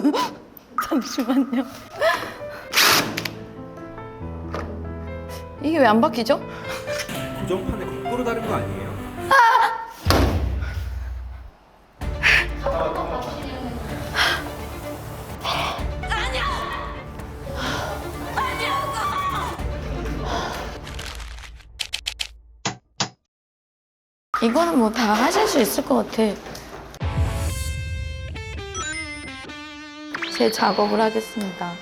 잠시만요. 이게 왜 안 바뀌죠? 고정판에 거꾸로 다른 거 아니에요? 이거는 뭐 다 하실 수 있을 것 같아. 제 작업을 하겠습니다.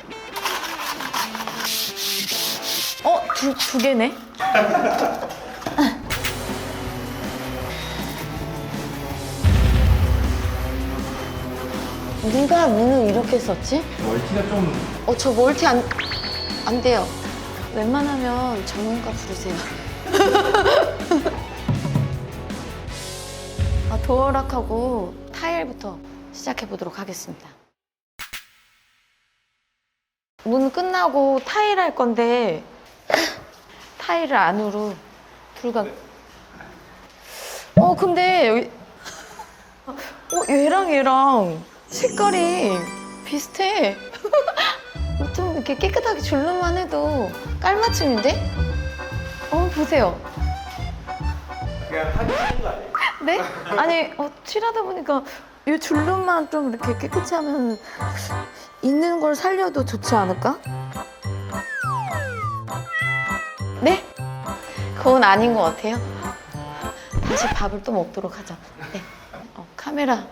어, 두, 두 개네? 누가 문을 이렇게 썼지? 멀티가 좀 어, 저 멀티 안, 안 돼요. 웬만하면 전문가 부르세요. 아, 도어락하고 타일부터 시작해 보도록 하겠습니다. 문 끝나고 타일 할 건데 타일을 안으로 들어가. 어 근데 여기 어 얘랑 얘랑 색깔이 비슷해. 어, 좀 이렇게 깨끗하게 줄눈만 해도 깔맞춤인데? 어 보세요. 그냥 하기 싫은 거 아니에요? 네? 아니 어, 칠하다 보니까 이 줄눈만 좀 이렇게 깨끗이 하면 있는 걸 살려도 좋지 않을까? 네? 그건 아닌 것 같아요. 다시 밥을 또 먹도록 하죠. 네. 어, 카메라.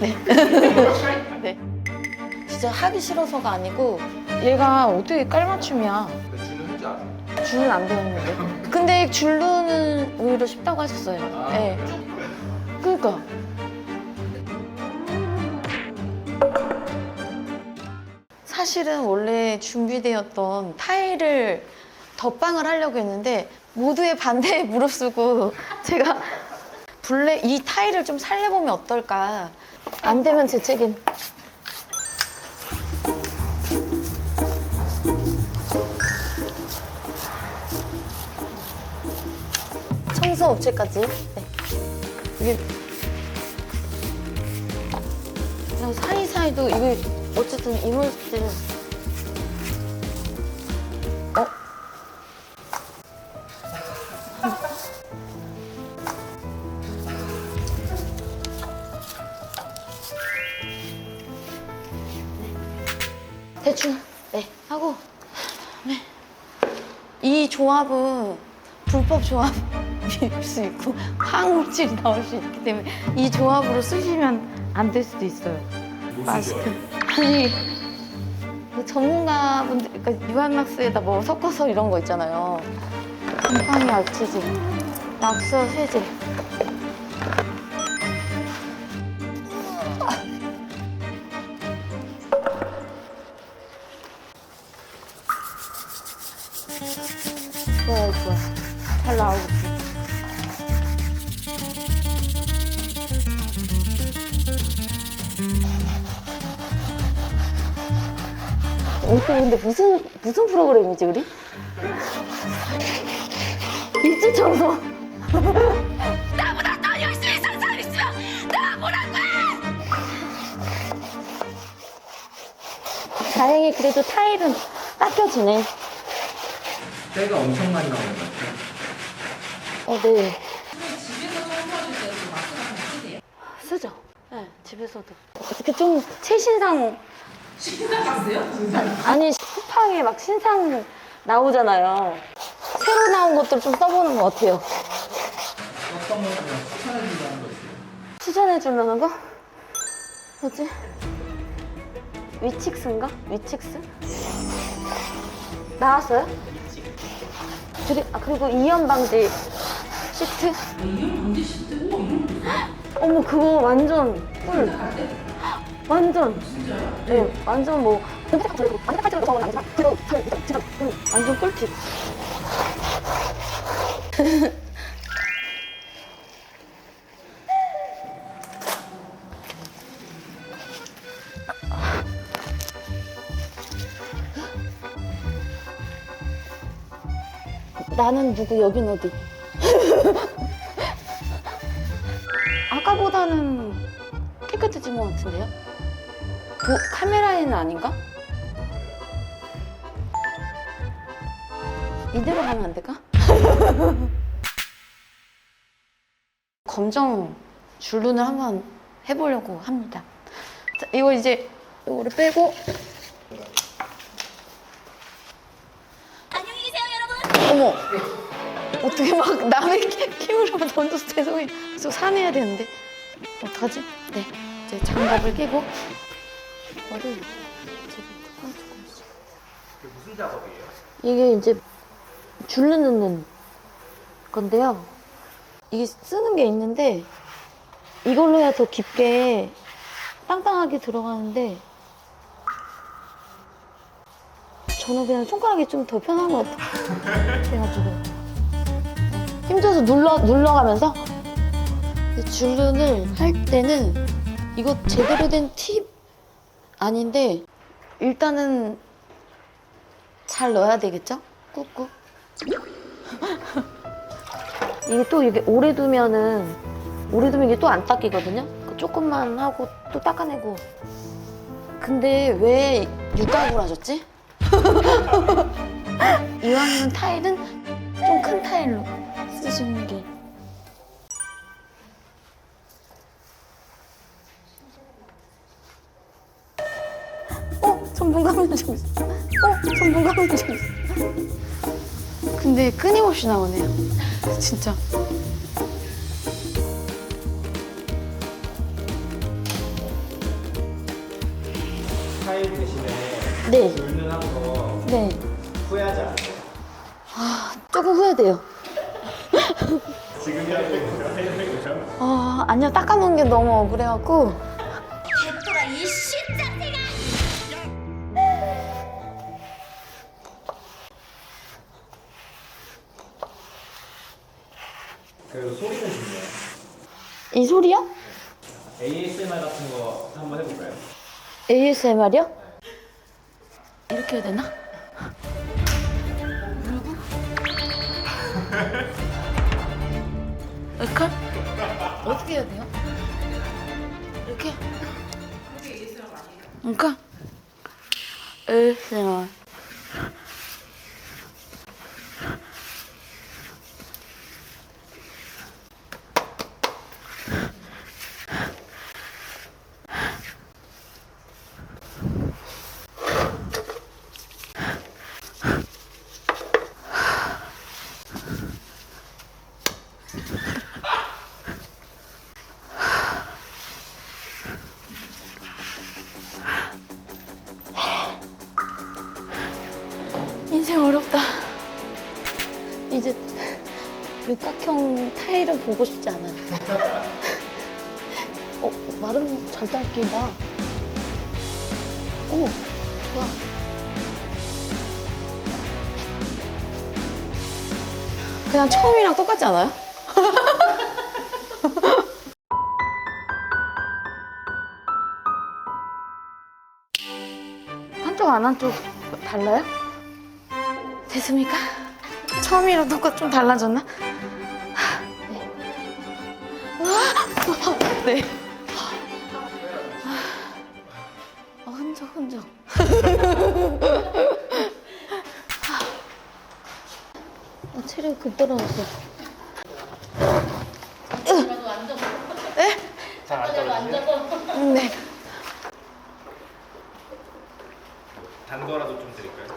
네. 네. 진짜 하기 싫어서가 아니고 얘가 어떻게 깔맞춤이야. 근데? 줄은 안 배웠는데. 근데 줄루는 오히려 쉽다고 하셨어요. 네. 그러니까. 사실은 원래 준비되었던 타일을 덧방을 하려고 했는데 모두의 반대에 무릅쓰고 제가 블랙 이 타일을 좀 살려보면 어떨까. 안 되면 제 책임. 청소 업체까지. 네. 이게 사이사이도 이게 어쨌든 이물질은 어? 대충 네 하고 네. 이 조합은 불법 조합일 수 있고 화학물질이 나올 수 있기 때문에 이 조합으로 쓰시면 안 될 수도 있어요. 마스크. 아니 그 전문가분들 그러니까 유한락스에다 뭐 섞어서 이런 거 있잖아요. 곰팡이 알치질, 낙서 세제. 좋아요, 좋아. 잘 나오고 오늘 근데 무슨 무슨 프로그램이지 우리? 입주 청소. 나보다 더 열심히 산 사람 있으면 나 뭐라고 해! 다행히 그래도 타일은 닦여지네. 때가 엄청 많이 나오는 것 같아요. 어, 네. 쓰죠. 네, 집에서도. 어떻게 좀 최신상. 신상 봤어요? 아니, 쿠팡에 막 신상 나오잖아요. 새로 나온 것들 좀 써보는 거 어때요? 어떤 거 그냥 추천해 준다는 거 있어요? 추천해 주려는 거? 뭐지? 위칙스인가? 위칙스? 나왔어요? 그리, 아, 그리고 이연 방지 시트? 이연 방지 시트? 어머, 그거 완전 꿀. 완전. 진짜요? 네, 완전 뭐. 완전 꿀팁. 나는 누구 여긴 어디? 아까보다는 깨끗해진 것 같은데요? 보, 카메라에는 아닌가? 이대로 가면 안 될까? 검정 줄눈을 한번 해보려고 합니다. 자, 이거 이제 이거를 빼고 안녕히 계세요, 여러분. 어머 어떻게 막 남의 키- 키우려고 던져서 죄송해요. 저 산해야 되는데 어떡하지? 네 이제 장갑을 끼고 이 거를 이제 뜯어주고 있어. 무슨 작업이에요? 이게 이제 줄눈 넣는 건데요. 이게 쓰는 게 있는데 이걸로 해야 더 깊게 땅땅하게 들어가는데 저는 그냥 손가락이 좀 더 편한 것 같아요. 그래가지고 힘줘서 눌러 눌러가면서 줄눈을 할 때는 이거 제대로 된 팁 아닌데 일단은 잘 넣어야 되겠죠? 꾹꾹. 이게 또 이게 오래 두면은 오래 두면 이게 또 안 닦이거든요. 그 조금만 하고 또 닦아내고. 근데 왜 육각으로 하셨지? 이왕이면 타일은 좀 큰 타일로 쓰시는 게. 어? 전문가분 좀 있어. 어? 전문가분 좀 있어. 근데 끊임없이 나오네요. 진짜. 타일 대신에 네, 물는 한거 네. 후회하지 않아요? 조금 후회돼요. 지금이라도 후회하는 아, 아니요. 닦아놓은 게 너무 억울해갖고. 그래도 소리는 좋네요. 이 소리요? ASMR 같은 거 한번 해볼까요? ASMR이요? 이렇게 해야 되나? 그리고 이렇게? 어떻게 해야 돼요? 이렇게? 그러니까 ASMR 이제 육각형 타일은 보고 싶지 않아요. 어, 말은 잘 닦인다. 오, 좋아. 그냥 처음이랑 똑같지 않아요? 한쪽 안 한쪽 달라요? 됐습니까? 처음이랑 똑같 좀 달라졌나? 네. 와, 네. 아, 흔적 흔적. 아, 체력이 급 떨어졌어. 네? 잘안 떨어지네. 네. 단 거라도 좀 드릴까요?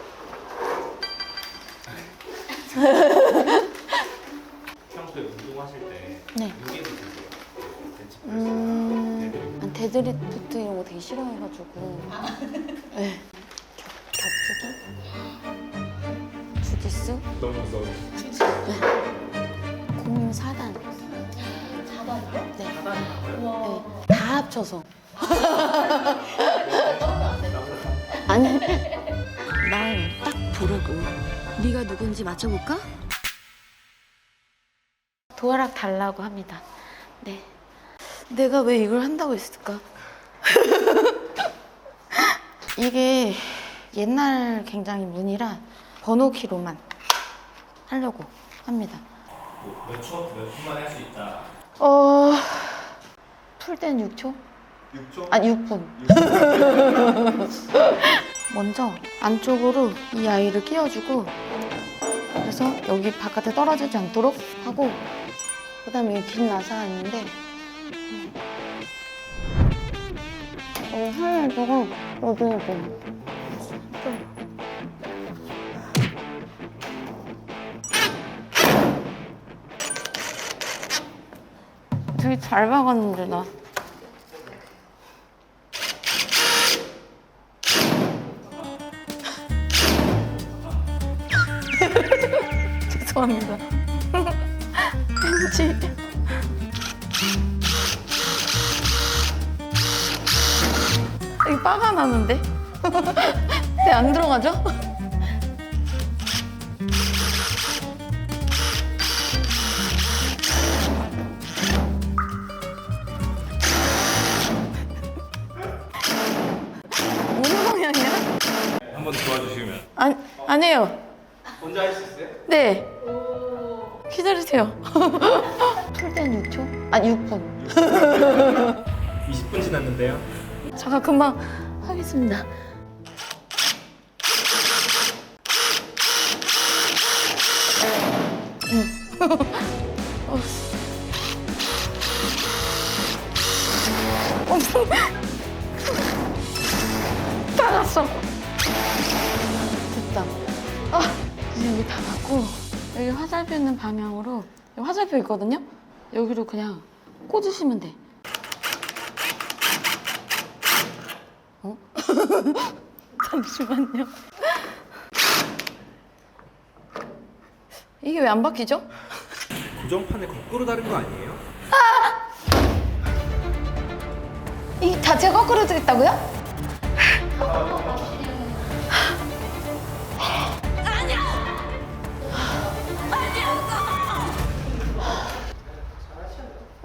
평소에 운동하실 때 네. 무게도 드세요? 벤치프레스 음, 난 데드리프트 이런 거 되게 싫어해가지고. 네. 겹, 겹주기? 주기수? 너무 무서워. 공유 4단. 4단이요? 네. 네. 다 합쳐서. 아니, 날딱 부르고 네가 누군지 맞춰볼까? 도화락 달라고 합니다. 네. 내가 왜 이걸 한다고 했을까? 이게 옛날 굉장히 문이라 번호키로만 하려고 합니다. 몇 초, 몇 분만에 할 수 있다. 어, 풀땐 6초? 6초? 아 6분. 먼저 안쪽으로 이 아이를 끼워주고 그래서 여기 바깥에 떨어지지 않도록 하고 그다음에 여기 긴 나사가 있는데 여기 살려주고 여기 여기 좀 되게 잘 박았는데 나 죄송합니다. 왠지 여기 빠가 나는데? 네, 안 들어가죠? 어느 방향이야? 한 번 도와주시면 아니, 아니에요. 혼자 할 수 있어요? 네. 기다리세요. 풀땐 6초? 아, 6분. 20분 지났는데요. 잠깐 금방 하겠습니다. 응. 어. 어. 빨았어. 됐다. 아, 이제 여기 다 맞고 여기 화살표 있는 방향으로 여기 화살표 있거든요. 여기로 그냥 꽂으시면 돼. 어? 잠시만요. 이게 왜 안 바뀌죠? 고정판에 거꾸로 다른 거 아니에요? 이 자체가 거꾸로 되겠다고요?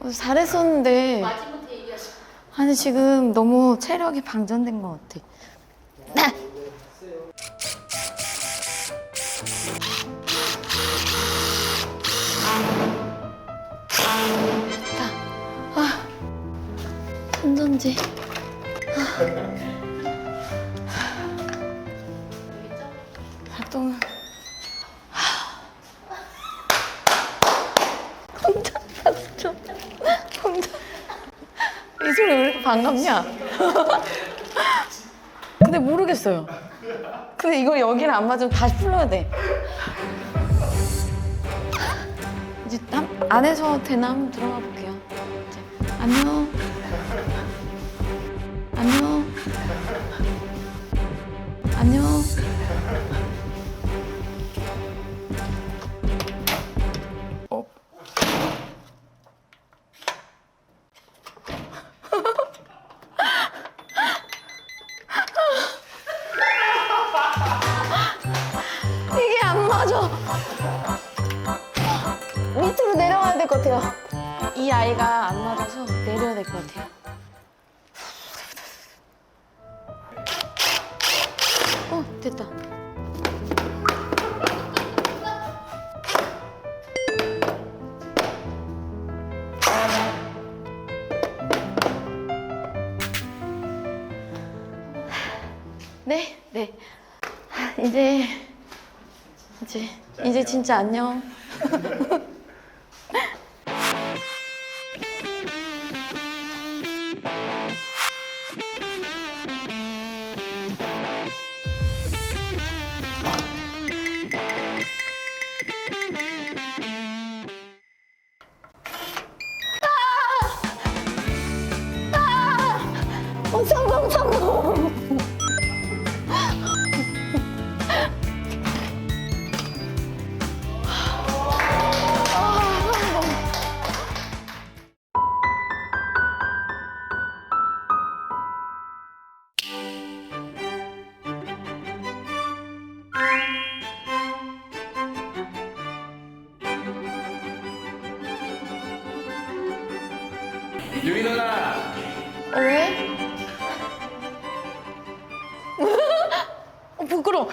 어, 잘했었는데 아니 지금 너무 체력이 방전된 것 같아 됐다 아 건전지 활 이렇게 반갑냐? 근데 모르겠어요. 근데 이거 여기를 안 맞으면 다시 풀러야 돼. 이제 한, 안에서 되나? 한번 들어가 볼게요. 이제. 안녕. 안녕. 안녕 이 아이가 안 맞아서 내려야 될 것 같아요. 어, 됐다. 네, 네. 아, 이제 이제 이제 진짜 안녕. 어, 성공 성공. 유리 누나. 어, 왜? 부끄러워.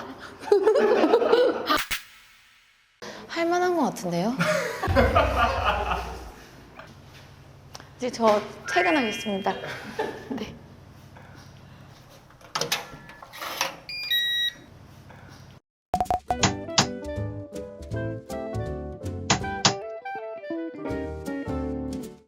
할 만한 것 같은데요? 이제 저 퇴근하겠습니다. 네.